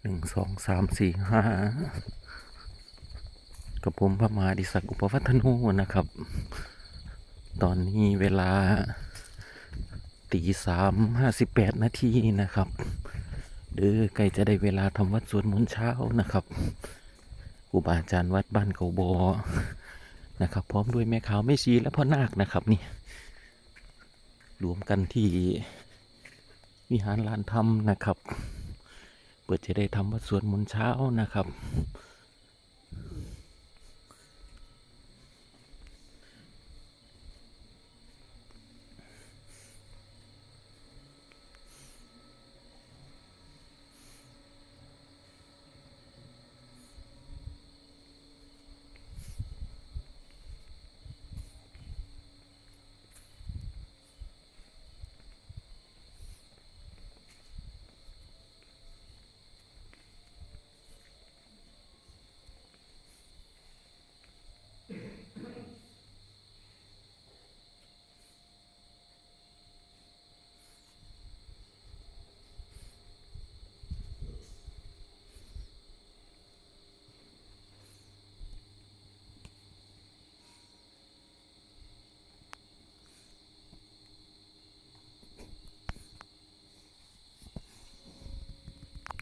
หนึ่งสองสามสี่ห้ากับผมพระมาดิศักดิ์อุปวัฒนูนะครับ ตอนนี้เวลาตีสามห้าสิบแปดนาทีนะครับเด้อใกล้จะได้เวลาทำวัดสวดมนต์เช้านะครับครูบาอาจารย์วัดบ้านเขาบอนะครับ พร้อมด้วยแม่ขาวแม่ชีและพ่อนาคนะครับนี่รวมกันที่วิหารลานธรรมนะครับ เปิดจะได้ทำวัดสวดมนต์เช้านะครับ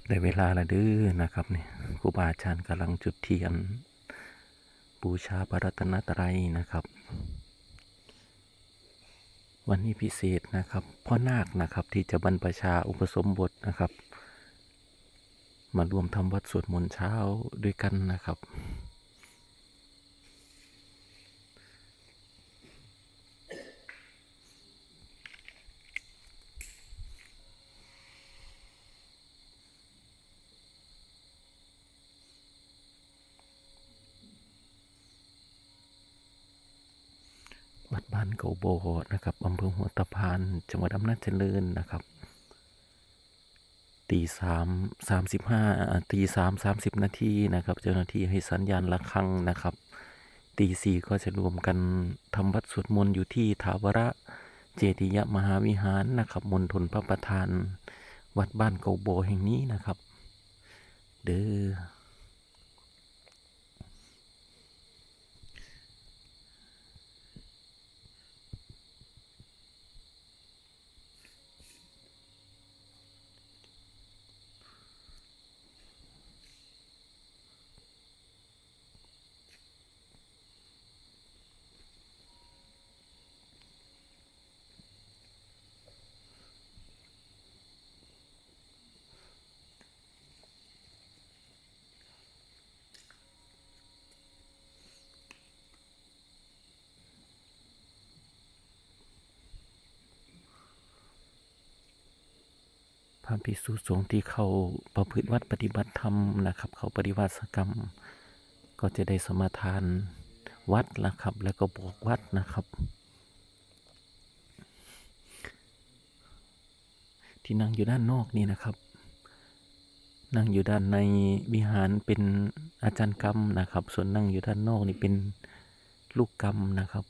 ได้เวลาละเด้อนะครับนี่ครูบาอาจารย์กำลังจุดเทียน บูชาพระรัตนตรัยนะครับ วันนี้พิเศษนะครับพ่อนาคนะครับที่จะบรรพชาอุปสมบทนะครับ มารวมทำวัดสวดมนต์เช้าด้วยกันนะครับ วัดบ้านเกาโบนะครับอำเภอหัวตะพานจังหวัดอำนาจเจริญนะครับตีสามสามสิบห้าตีสามสามสิบนาทีนะครับ เจ้าหน้าที่ให้สัญญาณระฆังนะครับ ตีสี่ก็จะรวมกันทำวัดสวดมนต์อยู่ที่ถาวระเจดียมหาวิหารนะครับมณฑลพระประธาน วัดบ้านเกาโบแห่งนี้นะครับ เด้อ พระภิกษุสงฆ์ที่เขาประพฤติวัดปฏิบัติธรรมนะครับ เขาปฏิวัติกรรม ก็จะได้สมาทานวัดนะครับ แล้วก็บอกวัดนะครับ ที่นั่งอยู่ด้านนอกนี่นะครับ นั่งอยู่ด้านในวิหารเป็นอาจารย์กรรมนะครับ ส่วนนั่งอยู่ด้านนอกนี่เป็นลูกกรรมนะครับ